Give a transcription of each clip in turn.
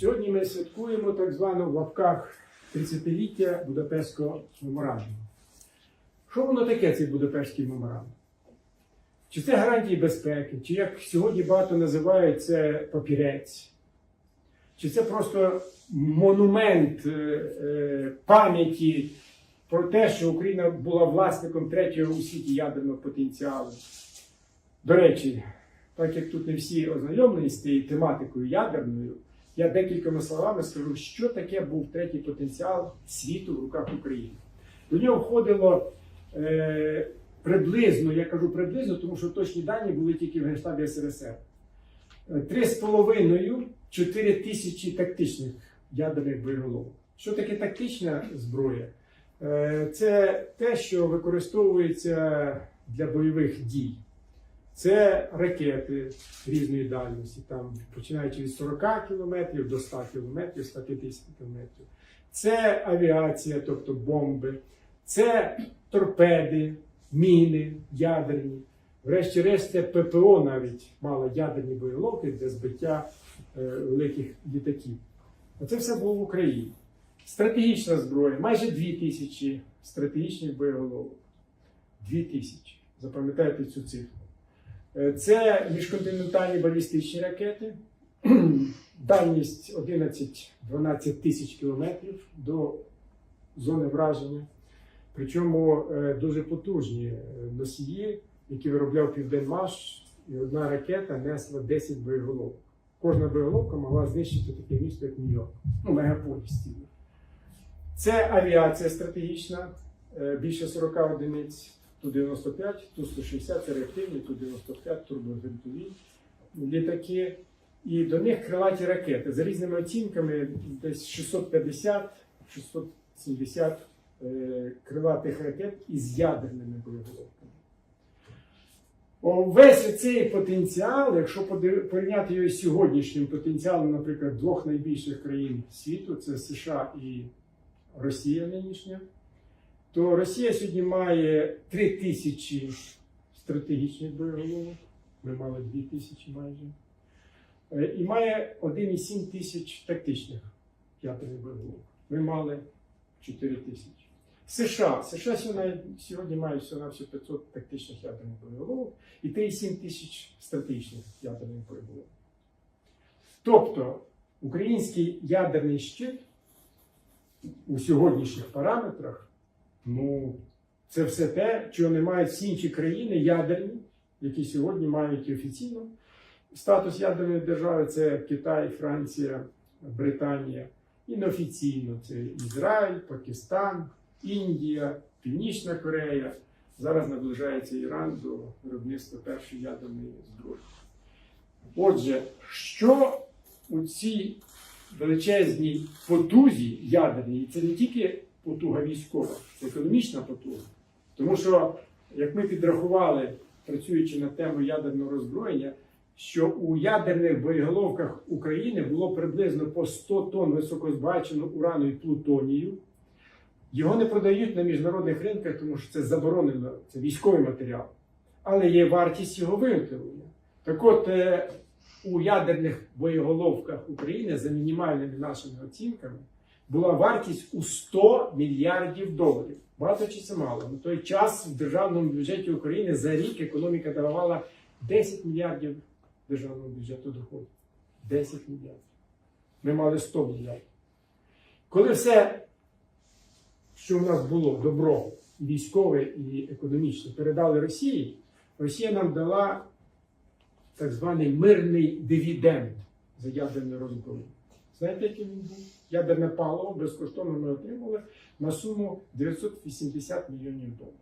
Сьогодні ми святкуємо так звану в лапках 30-ліття Будапештського меморандуму. Що воно таке, цей Будапештський меморандум? Чи це гарантії безпеки, чи як сьогодні багато називають це папірець, чи це просто монумент е, е, пам'яті про те, що Україна була власником третього у світі ядерного потенціалу. До речі, так як тут не всі ознайомлені з цією тематикою ядерною, я декількома словами скажу, що таке був третій потенціал світу в руках України. До нього входило е, приблизно, я кажу приблизно, тому що точні дані були тільки в Генштабі СРСР. Е, Три з половиною 4 тисячі тактичних ядерних боєголовок. Що таке тактична зброя? Е, Це те, що використовується для бойових дій. Це ракети різної дальності, там, починаючи від 40 км до 100 км, 150 км. Це авіація, тобто бомби, це торпеди, міни ядерні. Врешті-решт, це ППО навіть мало ядерні боєголовки для збиття е, великих літаків. Оце все було в Україні. Стратегічна зброя, майже 2 тисячі стратегічних боєголовок. 2 тисячі. Запам'ятайте цю цифру. Е, Це міжконтинентальні балістичні ракети, дальність 11-12 тисяч кілометрів до зони враження. Причому е, дуже потужні е, носії, які виробляв Південмаш, і одна ракета несла 10 боєголовок. Кожна боєголовка могла знищити таке місто, як Нью-Йорк. Ну, мегаполіс. Це авіація стратегічна, більше 40 одиниць, Ту-95, Ту-160 це реактивні, Ту-95 турбовинтові літаки. І до них крилаті ракети. За різними оцінками, десь 650-670 е, крилатих ракет із ядерними боєголовками. Весь цей потенціал, якщо порівняти його з сьогоднішнім потенціалом, наприклад, двох найбільших країн світу, це США і Росія нинішня, то Росія сьогодні має 3 тисячі стратегічних боєголовок, ми мали 2 тисячі майже, Е, і має 1,7 тисяч тактичних ядерних боєголовок. Ми мали 4 тисячі. США. США сьогодні, мають всього на все 500 тактичних ядерних боєголовок і 3,7 тисяч стратегічних ядерних боєголовок. Тобто український ядерний щит у сьогоднішніх параметрах, ну, це все те, чого не мають всі інші країни ядерні, які сьогодні мають офіційно статус ядерної держави це Китай, Франція, Британія. І неофіційно це Ізраїль, Пакистан, Індія, Північна Корея. Зараз наближається Іран до виробництва першої ядерної зброї. Отже, що у цій величезній потузі ядерній, це не тільки потуга військова, економічна потуга. Тому що, як ми підрахували, працюючи над темою ядерного роззброєння, що у ядерних боєголовках України було приблизно по 100 тонн високозбагаченого урану і плутонію. Його не продають на міжнародних ринках, тому що це заборонено, це військовий матеріал. Але є вартість його виготовлення. Так от, е, у ядерних боєголовках України, за мінімальними нашими оцінками, була вартість у 100 мільярдів доларів. Багато чи це мало? На той час в державному бюджеті України за рік економіка давала 10 мільярдів державного бюджету доходу. 10 мільярдів. Ми мали 100 мільярдів. Коли все, що в нас було добро, військове і економічне, передали Росії, Росія нам дала так званий мирний дивіденд за ядерне роззброєння. Знаєте, який він був? Ядерне паливо безкоштовно ми отримали на суму 980 мільйонів доларів.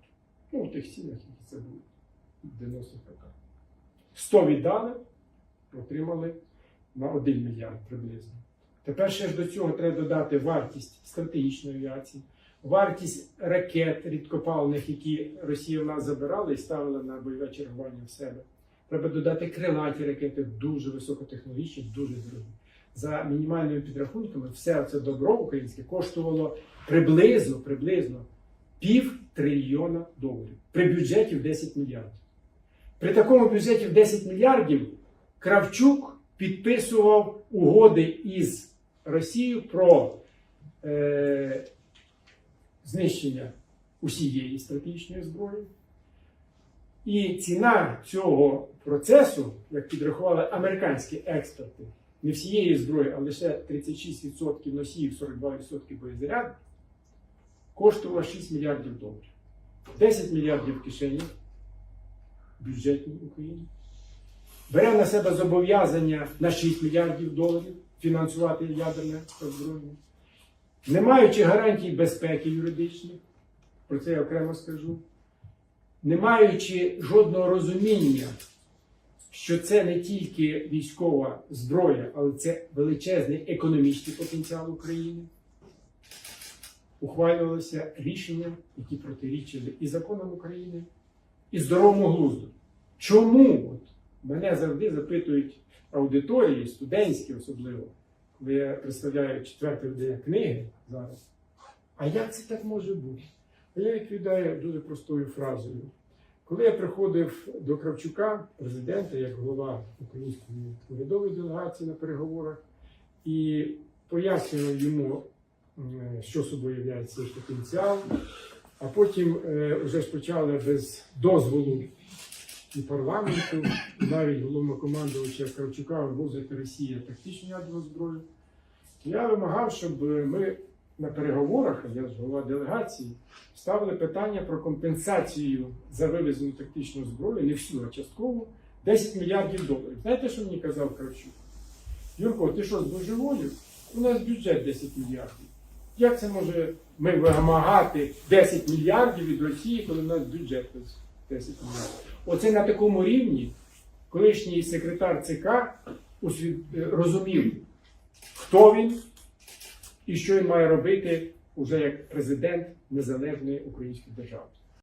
Ну, у тих цінах, які це були в 90-х роках. 100 віддали, отримали на 1 мільярд приблизно. Тепер ще ж до цього треба додати вартість стратегічної авіації, вартість ракет рідкопалених, які Росія в нас забирала і ставила на бойове чергування в себе. Треба додати крилаті ракети, дуже високотехнологічні, дуже дорогі. За мінімальними підрахунками, все це добро українське коштувало приблизно, приблизно пів трильйона доларів при бюджеті в 10 мільярдів. При такому бюджеті в 10 мільярдів Кравчук підписував угоди із Росію про е, знищення усієї стратегічної зброї. І ціна цього процесу, як підрахували американські експерти, не всієї зброї, а лише 36% носіїв, 42% боєзаряду, коштувала 6 мільярдів доларів. 10 мільярдів в кишені бюджетній Україні. Бере на себе зобов'язання на 6 мільярдів доларів фінансувати ядерне озброєння. Не маючи гарантій безпеки юридичних, про це я окремо скажу, не маючи жодного розуміння, що це не тільки військова зброя, але це величезний економічний потенціал України, ухвалювалися рішення, які протирічили і законам України, і здоровому глузду. Чому? От, мене завжди запитують аудиторії, студентські особливо, коли я представляю четверте видання книги зараз. А як це так може бути? А я відповідаю дуже простою фразою. Коли я приходив до Кравчука, президента, як голова української урядової делегації на переговорах, і пояснював йому, що собою цей потенціал, а потім е, вже ж почали без дозволу і парламенту, і навіть головнокомандувача Кравчука ввозити Росія тактичну ядерну зброю. Я вимагав, щоб ми на переговорах, я ж голова делегації, ставили питання про компенсацію за вивезену тактичну зброю, не всю, а частково, 10 мільярдів доларів. Знаєте, що мені казав Кравчук? Юрко, ти що, з божеволів? У нас бюджет 10 мільярдів. Як це може ми вимагати 10 мільярдів від Росії, коли в нас бюджет 10 мільярдів? Оце на такому рівні колишній секретар ЦК розумів, хто він і що він має робити уже як президент незалежної української держави.